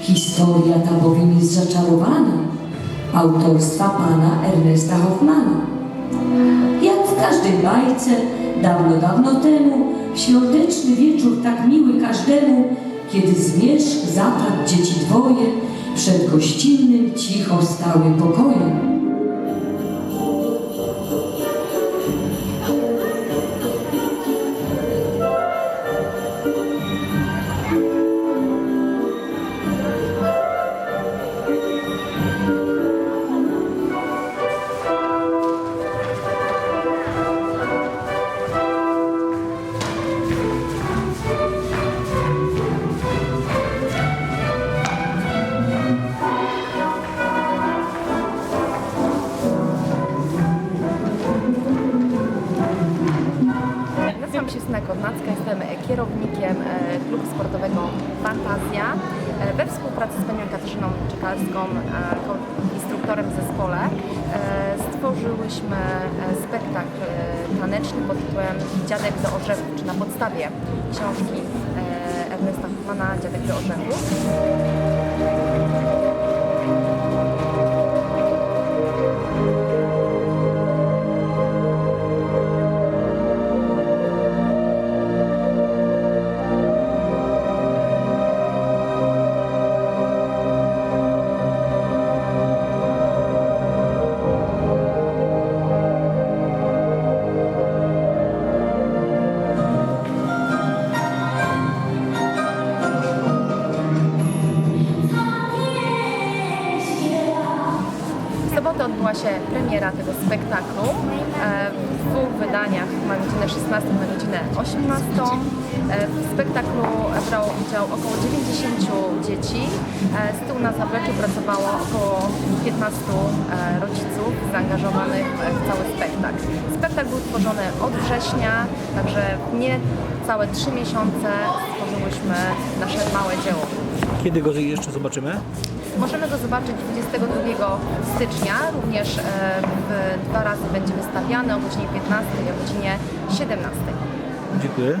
Historia ta bowiem jest zaczarowana autorstwa pana Ernesta Hoffmana. Jak w każdej bajce, dawno, dawno temu, w świąteczny wieczór tak miły każdemu, kiedy zmierzch zapadł dzieci dwoje, przed gościnnym cicho stały pokojem. Nazywam się jestem kierownikiem e, klubu sportowego Fantazja. E, We współpracy z panią Katarzyną Czekalską, e, instruktorem w zespole, e, stworzyłyśmy e, spektakl e, taneczny pod tytułem Dziadek do orzechów, czy na podstawie książki e, Ernesta Hoffmana Dziadek do orzechów. Sobotę odbyła się premiera tego spektaklu e, w dwóch wydaniach na godzinę 16 na godzinę 18. E, W spektaklu brało udział około 90 dzieci. E, Z tyłu na zapleczu pracowało około 15 e, rodziców zaangażowanych w cały spektakl. Spektakl był tworzony od września, także nie całe 3 miesiące stworzyłyśmy nasze małe dzieło. Kiedy go jeszcze zobaczymy? Możemy go zobaczyć 22 stycznia. Również e, w dwa razy będzie wystawiany o godzinie 15 i o godzinie 17. Dziękuję.